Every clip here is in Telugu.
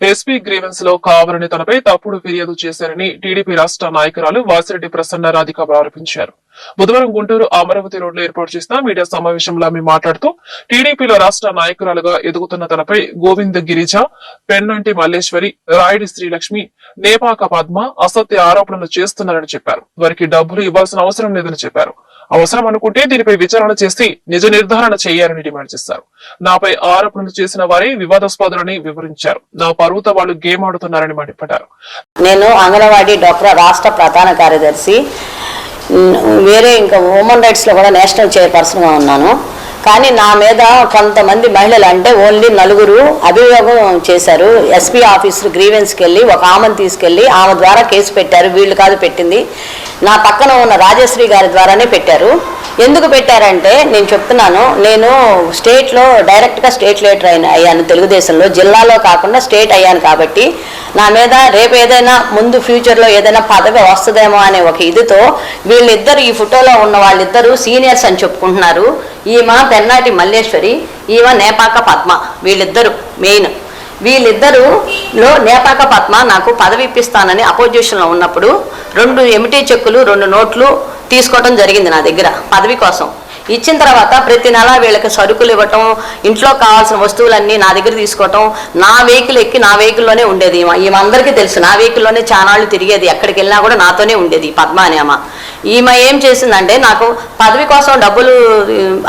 ఎస్పీ గ్రీవెన్స్లో కావాలని తనపై తప్పుడు ఫిర్యాదు చేశారని టీడీపీ రాష్ట్ర నాయకురాలు వాసిరెడ్డి ప్రసన్న రాధిక ఆరోపించారు. బుధవారం గుంటూరు అమరావతి రోడ్లో ఏర్పాటు చేసిన మీడియా సమావేశంలో ఆమె మాట్లాడుతూ టీడీపీలో రాష్ట్ర నాయకురాలుగా ఎదుగుతున్న తనపై గోవింద గిరిజ పెన్నంటి మల్లేశ్వరి రాయుడి శ్రీలక్ష్మి నేపాక పద్మ అసత్య ఆరోపణలు చేస్తున్నారని చెప్పారు. వారికి డబ్బులు ఇవ్వాల్సిన అవసరం లేదని చెప్పారు. అవసరం అనుకుంటే దీనిపై విచారణ చేసి నిజ నిర్ధారణ చేయాలని డిమాండ్ చేశారు. నాపై ఆరోపణలు చేసిన వారే వివాదాస్పదులని వివరించారు. నా పర్వత వాళ్ళు గేమ్ ఆడుతున్నారని మండిపడ్డారు. నేను అంగన్వాడీ డాక్టర్ రాష్ట్ర ప్రధాన కార్యదర్శి వేరే ఇంకా ఉమెన్ రైట్స్లో కూడా నేషనల్ చైర్పర్సన్గా ఉన్నాను. కానీ నా మీద కొంతమంది మహిళలు అంటే ఓన్లీ నలుగురు అభియోగం చేశారు. ఎస్పీ ఆఫీస్ గ్రీవెన్స్కి వెళ్ళి ఒక ఆమెను తీసుకెళ్ళి ఆమె ద్వారా కేసు పెట్టారు. వీళ్ళు కాదు పెట్టింది. నా పక్కన ఉన్న రాజశ్రీ గారి ద్వారానే పెట్టారు. ఎందుకు పెట్టారంటే నేను చెప్తున్నాను నేను స్టేట్లో డైరెక్ట్గా స్టేట్ లీడర్ అయిన అయ్యాను తెలుగుదేశంలో జిల్లాలో కాకుండా స్టేట్ అయ్యాను కాబట్టి నా మీద రేపు ఏదైనా ముందు ఫ్యూచర్లో ఏదైనా పదవి వస్తుందేమో అనే ఒక ఇదితో వీళ్ళిద్దరు ఈ ఫోటోలో ఉన్న వాళ్ళిద్దరూ సీనియర్స్ అని చెప్పుకుంటున్నారు. ఈమె పెన్నాటి మల్లేశ్వరి ఈమె నేపాక పద్మ వీళ్ళిద్దరు మెయిన్ వీళ్ళిద్దరులో నేపాక పద్మ నాకు పదవి ఇప్పిస్తానని అపోజిషన్లో ఉన్నప్పుడు రెండు ఎమిటీ చెక్కులు రెండు నోట్లు తీసుకోవడం జరిగింది నా దగ్గర పదవి కోసం. ఇచ్చిన తర్వాత ప్రతి నెల వీళ్ళకి సరుకులు ఇవ్వటం ఇంట్లో కావాల్సిన వస్తువులన్నీ నా దగ్గర తీసుకోవటం నా వెహికల్ ఎక్కి నా వెహికల్లోనే ఉండేది. ఈమె అందరికీ తెలుసు నా వెహికల్లోనే చానాళ్ళు తిరిగేది ఎక్కడికి వెళ్ళినా కూడా నాతోనే ఉండేది పద్మానేమ ఈమె ఏం చేసిందంటే నాకు పదవి కోసం డబ్బులు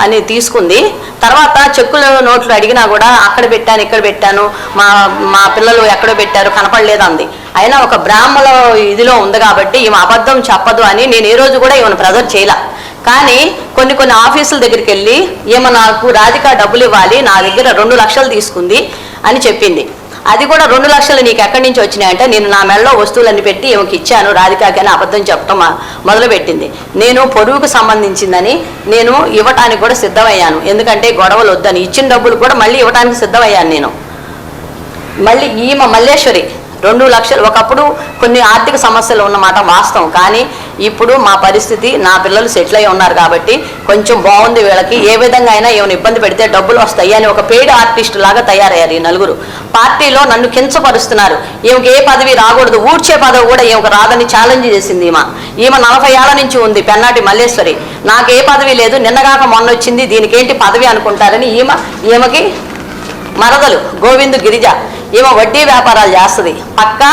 అని తీసుకుంది. తర్వాత చెక్కులు నోట్లు అడిగినా కూడా అక్కడ పెట్టాను ఇక్కడ పెట్టాను మా మా పిల్లలు ఎక్కడ పెట్టారు కనపడలేదు అంది. అయినా ఒక బ్రాహ్మణ ఇదిలో ఉంది కాబట్టి ఈమె అబద్ధం చెప్పదు అని నేను ఏ రోజు కూడా ఈమెను ప్రెజర్ చేయలే. కానీ కొన్ని కొన్ని ఆఫీసుల దగ్గరికి వెళ్ళి ఈమె నాకు రాధిక డబ్బులు ఇవ్వాలి నా దగ్గర రెండు లక్షలు తీసుకుంది అని చెప్పింది. అది కూడా రెండు లక్షలు నీకు ఎక్కడి నుంచి వచ్చినాయంటే నేను నా మెడలో వస్తువులన్నీ పెట్టి ఈమెకి ఇచ్చాను. రాధికాకి అని అబద్ధం చెప్పడం మొదలుపెట్టింది. నేను పొరుగుకు సంబంధించిందని నేను ఇవ్వటానికి కూడా సిద్ధమయ్యాను. ఎందుకంటే గొడవలు వద్దని. ఇచ్చిన డబ్బులు కూడా మళ్ళీ ఇవ్వటానికి సిద్ధమయ్యాను నేను. మళ్ళీ ఈమె మల్లేశ్వరి రెండు లక్షలు. ఒకప్పుడు కొన్ని ఆర్థిక సమస్యలు ఉన్నమాట వాస్తవం. కానీ ఇప్పుడు మా పరిస్థితి నా పిల్లలు సెటిల్ అయి ఉన్నారు కాబట్టి కొంచెం బాగుంది వీళ్ళకి. ఏ విధంగా అయినా ఏమైనా ఇబ్బంది పెడితే డబ్బులు వస్తాయి అని ఒక పెయిడ్ ఆర్టిస్ట్ లాగా తయారయ్యారు ఈ నలుగురు. పార్టీలో నన్ను కించపరుస్తున్నారు. ఈమెకి ఏ పదవి రాకూడదు. ఊడ్చే పదవి కూడా ఈమెకు రాదని ఛాలెంజ్ చేసింది ఈమె. ఈమె నలభై ఏళ్ళ నుంచి ఉంది పెన్నాటి మల్లేశ్వరి. నాకు ఏ పదవి లేదు. నిన్నగాక మొన్న వచ్చింది దీనికి ఏంటి పదవి అనుకుంటారని ఈమె ఈమెకి మరదలు గోవింద్ గిరిజ. ఈమె వడ్డీ వ్యాపారాలు చేస్తుంది. పక్కా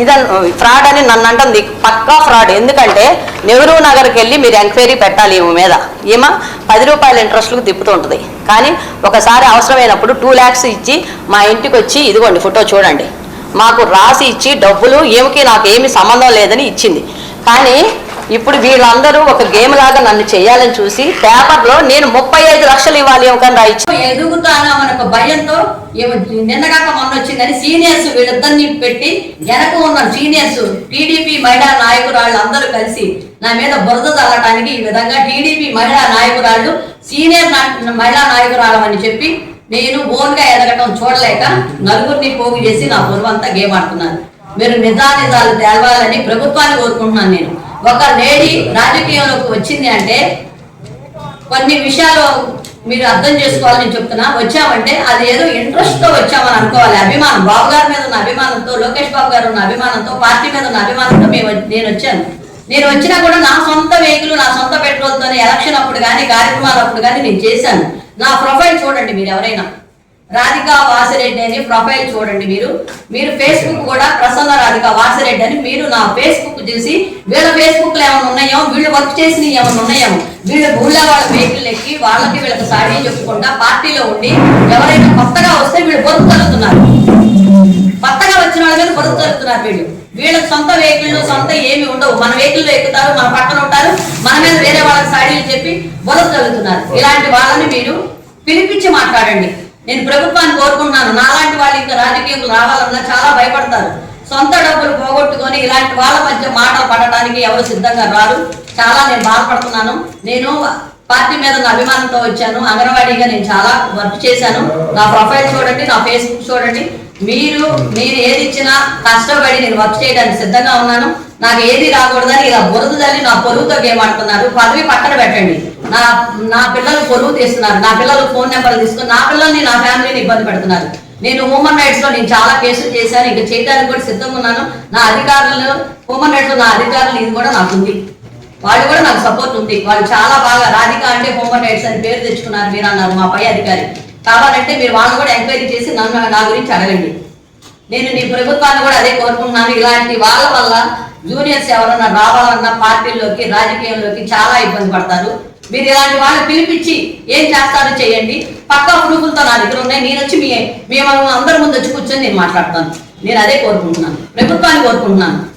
ఇదన్ ఫ్రాడ్ అని నన్ను అంటుంది. పక్కా ఫ్రాడ్. ఎందుకంటే నెహ్రూ నగర్కి వెళ్ళి మీరు ఎంక్వైరీ పెట్టాలి ఈమె మీద. ఈమె పది రూపాయల ఇంట్రెస్ట్లకు తిప్పుతుంటుంది కానీ ఒకసారి అవసరమైనప్పుడు టూ ల్యాక్స్ ఇచ్చి మా ఇంటికి వచ్చి ఇదిగోండి ఫోటో చూడండి. మాకు రాసి ఇచ్చి డబ్బులు ఏమికి నాకు ఏమి సంబంధం లేదని ఇచ్చింది. కానీ ఇప్పుడు వీళ్ళందరూ ఒక గేమ్ లాగా నన్ను చేయాలని చూసి పేపర్లో నేను ముప్పై ఐదు లక్షలు ఇవ్వాలి ఒక రాయించి ఎదుగుతానా మనకు భయంతో నిన్నగాక మొన్న వచ్చిందని సీనియర్స్ వీళ్ళిద్దరిని పెట్టి వెనక ఉన్న సీనియర్స్ టీడీపీ మహిళా నాయకురాళ్ళు అందరూ కలిసి నా మీద బురద చల్లటానికి ఈ విధంగా టీడీపీ మహిళా నాయకురాళ్ళు సీనియర్ నా- మహిళా నాయకురాళ్ళమని చెప్పి నేను ఓన్గా ఎదగటం చూడలేక నలుగురిని పోగు చేసి నా బురువంతా గేమ్ ఆడుతున్నాను మీరు నిజానిజాలు తేవాలని ప్రభుత్వాన్ని కోరుకుంటున్నాను నేను. ఒక లేడీ రాజకీయంలోకి వచ్చింది అంటే కొన్ని విషయాలు మీరు అర్థం చేసుకోవాలని చెప్తున్నా. వచ్చామంటే అది ఏదో ఇంట్రెస్ట్తో వచ్చామని అనుకోవాలి. అభిమానం. బాబు గారి మీద ఉన్న అభిమానంతో లోకేష్ బాబు గారు ఉన్న అభిమానంతో పార్టీ మీద ఉన్న అభిమానంతో మేము నేను వచ్చాను. నేను వచ్చినా కూడా నా సొంత వెహికల్ నా సొంత పెట్రోల్తోనే ఎలక్షన్ అప్పుడు కానీ కార్యక్రమాలు అప్పుడు కానీ నేను చేశాను. నా ప్రొఫైల్ చూడండి మీరు ఎవరైనా. రాధికా వాసిరెడ్డి అని ప్రొఫైల్ చూడండి మీరు. మీరు ఫేస్బుక్ కూడా ప్రసన్న రాధికా వాసిరెడ్డి అని మీరు నా ఫేస్బుక్ చూసి వీళ్ళ ఫేస్బుక్లో ఏమైనా ఉన్నాయో వీళ్ళు వర్క్ చేసిన ఏమైనా ఉన్నాయో వీళ్ళ ఊళ్ళో వాళ్ళ వెహికల్ ఎక్కి వాళ్ళకి వీళ్ళకి సాడీ చెప్పుకుంటా పార్టీలో ఉండి ఎవరైనా కొత్తగా వస్తే వీళ్ళు బతుకు తరుగుతున్నారు కొత్తగా వచ్చిన వాళ్ళ మీద బతుకు తరుగుతున్నారు వీళ్ళు. వీళ్ళకి సొంత వెహికల్ సొంత ఏమి ఉండవు. మన వెహికల్ ఎక్కుతారు మన పక్కన ఉంటారు మన మీద వేరే వాళ్ళకి సాడీలు చెప్పి బతుకు తరుగుతున్నారు ఇలాంటి వాళ్ళని మీరు పిలిపించి మాట్లాడండి. నేను ప్రభుత్వాన్ని కోరుకుంటున్నాను. నాలాంటి వాళ్ళు ఇంకా రాజకీయంలో రావాలన్నా చాలా భయపడతారు. సొంత డబ్బులు పోగొట్టుకొని ఇలాంటి వాళ్ళ మధ్య మాటలు పడటానికి ఎవరు సిద్ధంగా రారు. చాలా నేను బాధపడుతున్నాను. నేను పార్టీ మీద నా అభిమానంతో వచ్చాను. అంగన్వాడీగా నేను చాలా వర్క్ చేశాను. నా ప్రొఫైల్ చూడండి నా ఫేస్బుక్ చూడండి. మీరు మీరు ఏది ఇచ్చినా కష్టపడి నేను వర్క్ చేయడానికి సిద్ధంగా ఉన్నాను. నాకు ఏది రాకూడదని ఇలా బురద నా పొరుగుతో గేమ్ పదవి పక్కన పెట్టండి. నా నా పిల్లలు పొరుగు తీస్తున్నారు. నా పిల్లలు ఫోన్ నెంబర్ తీసుకుని నా పిల్లల్ని నా ఫ్యామిలీని ఇబ్బంది పెడుతున్నారు. నేను హ్యూమన్ రైట్స్లో నేను చాలా కేసులు చేశాను. ఇంకా చేయడానికి కూడా సిద్ధంగా ఉన్నాను. నా అధికారులు హ్యూమన్ రైట్స్లో నా అధికారులు ఇది కూడా నాకు ఉంది. వాళ్ళు కూడా నాకు సపోర్ట్ ఉంది. వాళ్ళు చాలా బాగా రాధిక అంటే హ్యూమన్ రైట్స్ అని పేరు తెచ్చుకున్నారు. మీరు అన్నారు మా పై అధికారి. కావాలంటే మీరు వాళ్ళు కూడా ఎంక్వైరీ చేసి నన్ను నా గురించి అడగండి. నేను నీ ప్రభుత్వాన్ని కూడా అదే కోరుకుంటున్నాను. ఇలాంటి వాళ్ళ వల్ల జూనియర్స్ ఎవరన్నా రావాలన్నా పార్టీల్లోకి రాజకీయంలోకి చాలా ఇబ్బంది పడతారు. మీరు ఇలాంటి వాళ్ళు పిలిపించి ఏం చేస్తారో చేయండి. పక్కా ప్రూఫులతో నా దగ్గర ఉన్నాయి. నేను వచ్చి మీ మేము అందరి ముందు వచ్చి కూర్చొని నేను మాట్లాడతాను. నేను అదే కోరుకుంటున్నాను. ప్రభుత్వాన్ని కోరుకుంటున్నాను.